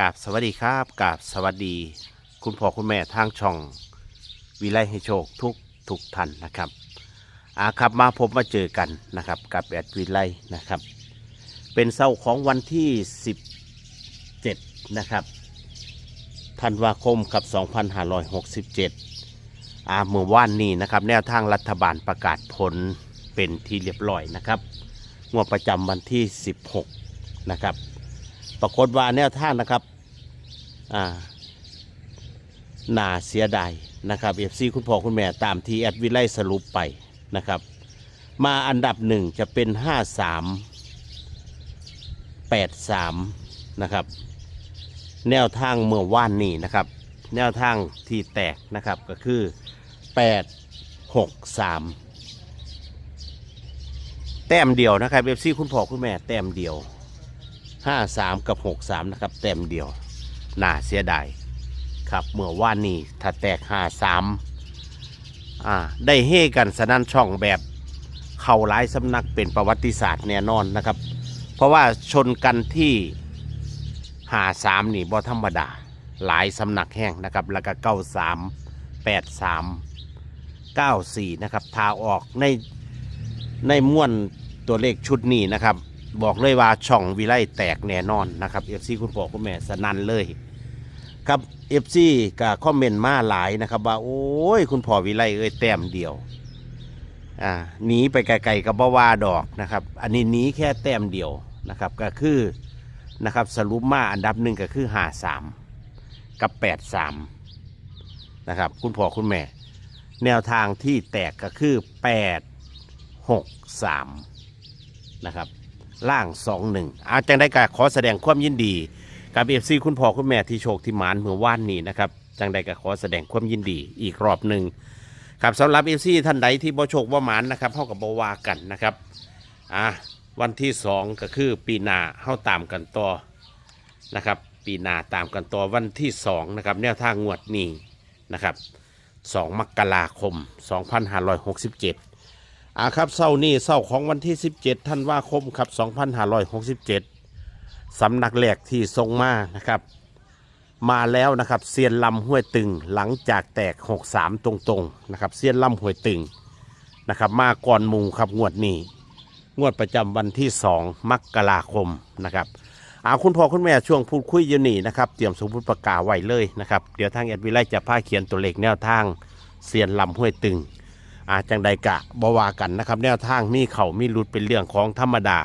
กราบสวัสดีครับกราบสวัสดี คุณพ่อคุณแม่ทางช่อง วิไลให้โชคทุกทุกท่านนะครับอาครับมาพบมาเจอกันนะครับ กับแอดวิไลนะครับ เป็นเศร้าของวันที่ 17 นะครับธันวาคมกับ 2567อาเมื่อวานนี้นะครับ แนวทางรัฐบาลประกาศผลเป็นที่เรียบร้อยนะครับงวดประจำวันที่ 16 นะครับ ปรากฏว่าแนวทางนะครับอ่าน่าเสียดายนะครับเอฟซีคุณพ่อคุณแม่ตามที่แอดวิไลสรุปไปนะครับ มาอันดับหนึ่งจะเป็น 5 3 8 3 นะครับ แนวทางเมื่อว่านนี้นะครับ แนวทางที่แตกนะครับก็คือ 8 6 3 แต้มเดียวนะครับเอฟซีคุณพ่อคุณแม่แต้มเดียว ห้าสามกับหกสามนะครับเต็มเดียวน่าเสียดายครับเมื่อว่านนี้ถ้าแตกห้าสามอ่าได้เฮกันสนั่นช่องแบบเข่าหลายสำนักเป็นประวัติศาสตร์แน่นอนนะครับ เพราะว่าชนกันที่หาสามนี่บ่ธรรมดา หลายสำนักแห้งนะครับ แล้วก็เก้าสามแปดสามเก้าสี่นะครับทาออกในในม้วนตัวเลขชุดนี้นะครับ บอกเลยว่าช่องวิไลแตกแน่นอนนะครับเอฟซีคุณพ่อคุณแม่สนันเลยครับเอฟซีก็คอมเมนต์มาหลายนะครับ ว่าโอ้ยคุณพ่อวิไลเอ้ยแต้มเดียวอ่าหนีไปไกลๆกับบ่ว่าดอกนะครับ อันนี้หนีแค่แต้มเดียวนะครับก็คือนะครับสรุปมาอันดับหนึ่งก็คือหาสามกับแปดสามนะครับคุณพ่อคุณแม่ แนวทางที่แตกก็คือแปดหกสามนะครับ ล่างสองหนึ่งอาจังได้กะขอแสดงความยินดี กับเอฟซีคุณพ่อคุณแม่ที่โชคที่หมานเมื่อวานนี้นะครับจังได้กะขอแสดงความยินดีอีกรอบหนึ่งครับสำหรับเอฟซีท่านใดที่บ่โชคบ่หมานนะครับเท่ากับบวากันนะครับอะวันที่สองก็คือปีหน้าเข้าตามกันต่อนะครับ ปีหน้าตามกันต่อวันที่สองนะครับแนวทางงวดนี้นะครับสองมกราคม 2567 อ่าครับเศร้านี่เศร้าของวันที่ 17ธันวาคมครับ2567สำนักแรกที่ทรงมานะครับ มาแล้วนะครับเซียนลำห้วยตึงหลังจากแตก 63 ตรงๆนะครับเซียนลำห้วยตึงนะครับ มาก่อนหมูครับงวดนี้ งวดประจำวันที่ 2 มกราคมนะครับอาคุณพ่อคุณแม่ช่วงพูดคุยอยู่นี่นะครับเตรียมสมมติประกาศไว้เลยนะครับ เดี๋ยวทางแอดวิไลจะพาเขียนตัวเลขแนวทางเซียนลำห้วยตึง อาจังใดกะบวากันนะครับ แนวทางมีเขามีหลุดเป็นเรื่องของธรรมดา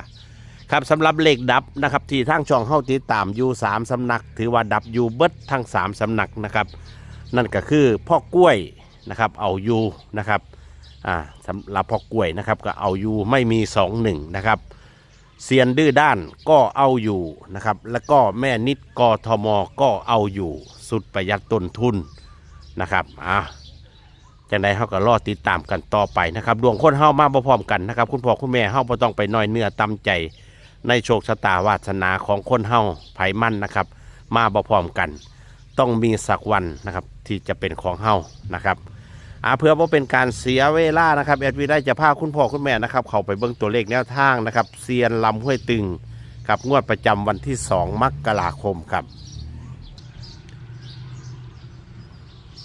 ครับสำหรับเลขดับนะครับ ที่ทางช่องเฮาติดตามอยู่สามสำนัก ถือว่าดับอยู่เบิดทั้งสามสำนักนะครับ นั่นก็คือพ่อกล้วยนะครับเอาอยู่นะครับอ่าสำหรับพ่อกล้วยนะครับก็เอาอยู่ไม่มีสองหนึ่งนะครับเซียนดื้อด้านก็เอาอยู่นะครับ แล้วก็แม่นิดกทมก็เอาอยู่ สุดประหยัดต้นทุนนะครับอ่า จังใดเฮาก็รอติดตามกันต่อไปนะครับดวงคนเฮามาบ่พร้อมกันนะครับคุณพ่อคุณแม่เฮาบ่ต้องไปน้อยเนื้อต่ำใจ ในโชคชะตาวาสนาของคนเฮาไผมั่นนะครับ มาบ่พร้อมกัน ต้องมีสักวันนะครับที่จะเป็นของเฮานะครับอาเพื่อว่าเป็นการเสียเวลานะครับแอดวีได้จะพาคุณพ่อคุณแม่นะครับเข้าไปเบิ่งตัวเลขแนวทางนะครับเซียนลำห้วยตึงกับงวดประจำวันที่ 2 มกราคมครับ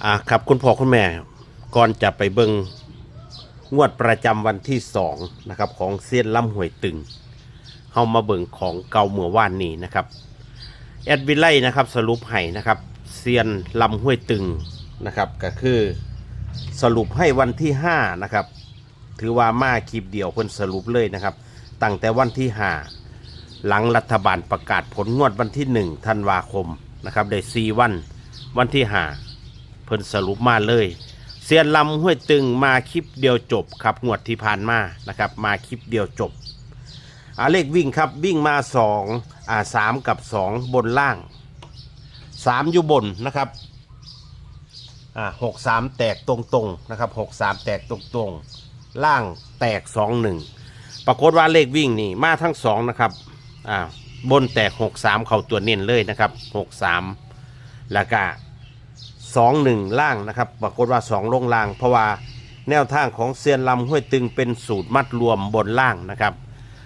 อ่าครับคุณพ่อคุณแม่ ก่อนจะไปเบิงงวดประจำวันที่สองนะครับของเซียนล่ำหวยตึงเข้ามาเบิงของเก่าเมื่อวานนี้นะครับแอดวิไลนะครับสรุปให้นะครับเซียนลำห้วยตึงนะครับก็คือสรุปให้วันที่ห้านะครับถือว่ามาคลิปเดียวเพิ่นสรุปเลยนะครับตั้งแต่วันที่ห้าหลังรัฐบาลประกาศผลงวดวันที่หนึ่งธันวาคมนะครับได้สี่วันวันที่ห้าเพิ่นสรุปมาเลย เสียนลำห้วยตึงมาคลิปเดียวจบครับงวดที่ผ่านมานะครับมาคลิปเดียวจบอาเลขวิ่งครับวิ่งมาสองอ่าสามกับสองบนล่างสามอยู่บนนะครับอ่าหกสามแตกตรงๆนะครับหกสามแตกตรงๆ ล่างแตกสองหนึ่งปรากฏว่าเลขวิ่งนี่มาทั้งสองนะครับอ่าบนแตกหกสามเข้าตัวเน้นเลยนะครับหกสามแล้วก็ สองหนึ่งล่างนะครับ ปรากฏว่าสองลงล่าง เพราะว่าแนวทางของเซียนลำห้วยตึงเป็นสูตรมัดรวมบนล่างนะครับ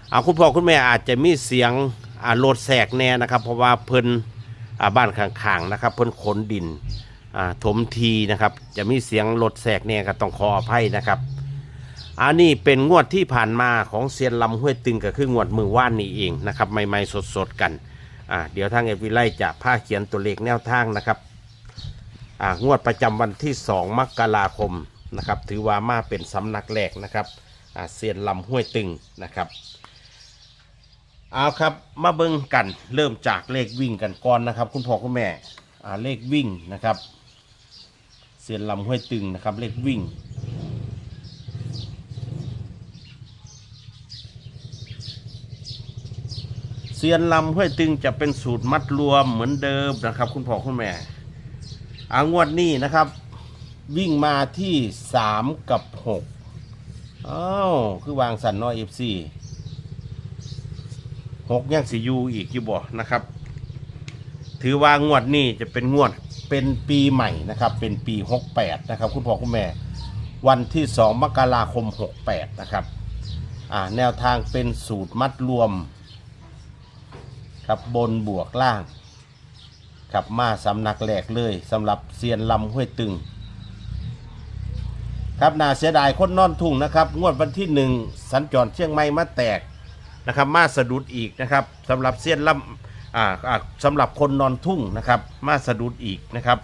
เอาคุณพ่อคุณแม่อาจจะมีเสียงอ่าโหลดแสกแน่นะครับ เพราะว่าเพิ่นอ่าบ้านข้างๆนะครับ เพิ่นขนดินอ่าถมทีนะครับ จะมีเสียงรถแสกเนี่ยก็ต้องขออภัยนะครับอันนี้เป็นงวดที่ผ่านมาของเซียนลำห้วยตึงก็คืองวดมือว่านนี่เองนะครับใหม่ๆสดๆกันอ่าเดี๋ยวทางเอวิไลจะพาเขียนตัวเลขแนวทางนะครับ งวดประจำวันที่ 2 มกราคมนะครับถือว่ามาเป็นสำนักแรกนะครับเซียนลำห้วยตึงนะครับเอาครับมาเบิ่งกันเริ่มจากเลขวิ่งกันก่อนนะครับ คุณพ่อคุณแม่เลขวิ่งนะครับเสียนลำห้วยตึงนะครับเลขวิ่งเซียนลำห้วยตึงจะเป็นสูตรมัดรวมเหมือนเดิมนะครับ คุณพ่อคุณแม่ อางวดนี้นะครับ วิ่งมาที่สามกับหกอ้าวคือวางสันน้อยเอฟซีหกยังสิอยูอีกอยู่บ่นะครับ ถือว่างวดนี้จะเป็นงวดเป็นปีใหม่นะครับ เป็นปี68นะครับ คุณพ่อคุณแม่วันที่2มกราคม68นะครับอ่าแนวทางเป็นสูตรมัดรวม ครับบนบวกล่าง ครับมาสำนักแหลกเลยสำหรับเซียนลำห้วยตึง ครับน่าเสียดายคนนอนทุ่งนะครับ งวดวันที่หนึ่งสัญจรเชียงใหม่มาแตกนะครับ มาสะดุดอีกนะครับสำหรับเสี้ยนลำอ่าอ่าสำหรับคนนอนทุ่งนะครับ มาสะดุดอีกนะครับ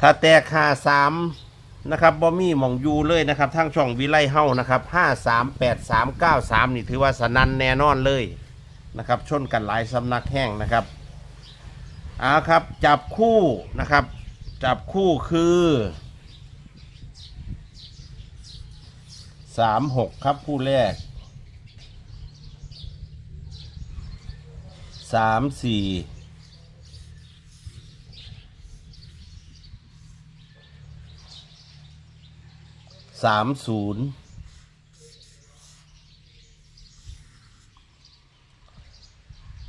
ถ้าแตกห้าสามนะครับบอมี่มองยูเลยนะครับทั้งช่องวิไลเฮานะครับห้าสามแปดสามเก้าสามนี่ถือว่าสนันแน่นอนเลยนะครับ ชนกันหลายสำนักแห้งนะครับ เอาครับ จับคู่นะครับ จับคู่คือสามหกครับคู่แรกสามสี่สามศูนย์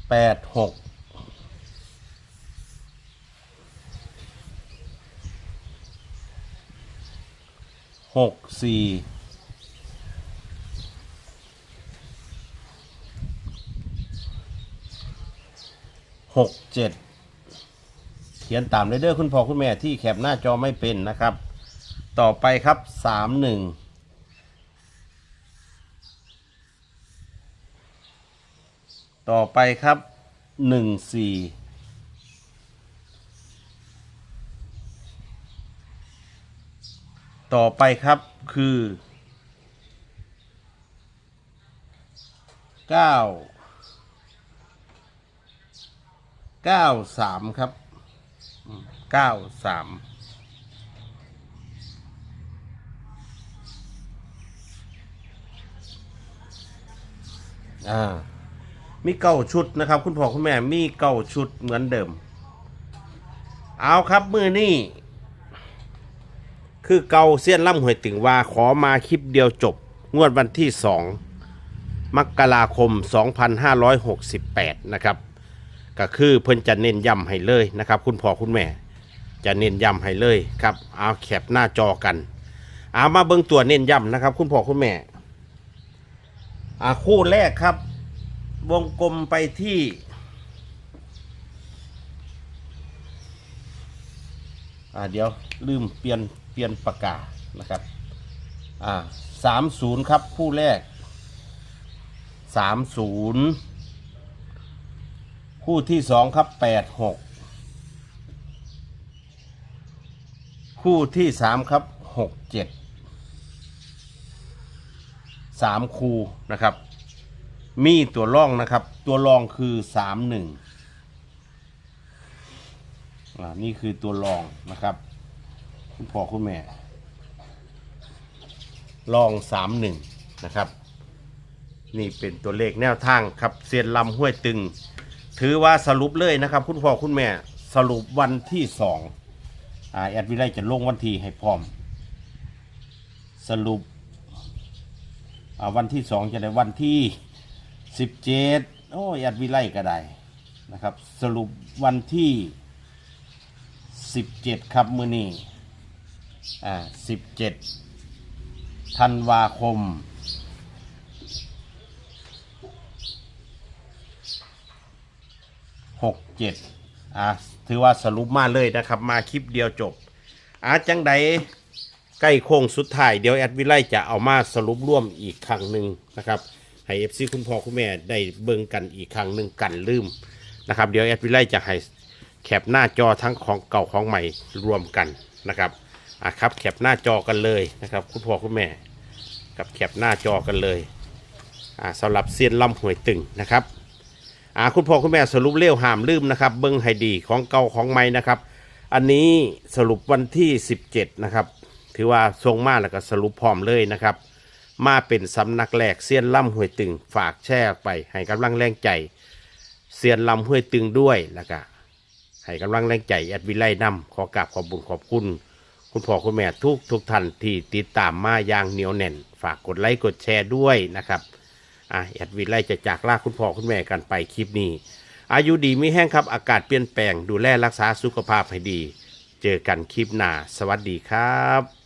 แปดหก หกสี่หกเจ็ดเขียนตามเลยเด้อคุณพ่อคุณแม่ที่แคปหน้าจอไม่เป็นนะครับ ต่อไปครับสามหนึ่งต่อไปครับหนึ่งสี่ ต่อไปครับคือเก้าเก้าสามครับเก้าสามอ่ามีเก้าชุดนะครับ คุณพ่อคุณแม่มีเก้าชุดเหมือนเดิม เอาครับมือนี่ คือเกาเสี้ยนล่ำหวยตึงว่าขอมาคลิปเดียวจบ งวดวันที่สองมกราคม 2568 นะครับ ก็คือเพิ่นจะเน้นย้ำให้เลยนะครับ คุณพ่อคุณแม่ จะเน้นย้ำให้เลยครับ เอาแคปหน้าจอกัน เอามาเบิ่งตัวเน้นย้ำนะครับ คุณพ่อคุณแม่อาคู่แรกครับ วงกลมไปที่อ่าเดี๋ยวลืมเปลี่ยน เปลี่ยนปากกานะครับอ่าสามศูนย์ครับคู่แรกสามศูนย์คู่ที่สองครับแปดหกคู่ที่สามครับหกเจ็ดสามคู่นะครับ มีตัวร่องนะครับ ตัวรองคือสามหนึ่งอ่านี่คือตัวรองนะครับ คุณพ่อคุณแม่รองสามหนึ่งนะครับ นี่เป็นตัวเลขแนวทางครับเซียนลำห้วยตึง ถือว่าสรุปเลยนะครับ คุณพ่อคุณแม่สรุปวันที่สองอ่าแอดวิไลจะลงวันที่ให้พร้อม สรุปอ่าวันที่สองจะได้วันที่สิบเจ็ดโอ้ยแอดวิไลก็ได้นะครับ สรุปวันที่สิบเจ็ดครับมือนี้ อ่าสิบเจ็ดธันวาคม หกเจ็ดอะถือว่าสรุปมาเลยนะครับ มาคลิปเดียวจบอาจังใดใกล้โค้งสุดท้ายเดี๋ยวแอดวิไลจะเอามาสรุปร่วมอีกครั้งหนึ่งนะครับให้เอฟซีคุณพ่อคุณแม่ได้เบิ่งกันอีกครั้งหนึ่งกันลืมนะครับเดี๋ยวแอดวิไลจะให้แคปหน้าจอทั้งของเก่าของใหม่รวมกันนะครับ อะครับแคปหน้าจอกันเลยนะครับ คุณพ่อคุณแม่กับแคปหน้าจอกันเลยอ่าสำหรับเซียนลำหวยตึงนะครับอ่าคุณพ่อคุณแม่สรุปเร็วห้ามลืมนะครับ เบิ้งให้ดีของเก่าของใหม่นะครับ อันนี้สรุปวันที่ 17 นะครับ ถือว่าทรงมาแล้วก็สรุปพร้อมเลยนะครับ มาเป็นสำนักแรกเซียนล่ำหวยตึง ฝากแช่ออกไปให้กำลังแรงใจเซียนลำห้วยตึงด้วยแล้วก็ให้กำลังแรงใจแอดวิไลนำขอกราบขอบบุญขอบคุณ คุณพ่อคุณแม่ทุกทุกท่านที่ติดตามมาอย่างเหนียวแน่น ฝากกดไลค์กดแชร์ด้วยนะครับอะแอดวิไลจะจากลาคุณพ่อคุณแม่กันไปคลิปนี้ อายุดีไม่แห้งครับอากาศเปลี่ยนแปลงดูแลรักษาสุขภาพให้ดี เจอกันคลิปหน้า สวัสดีครับ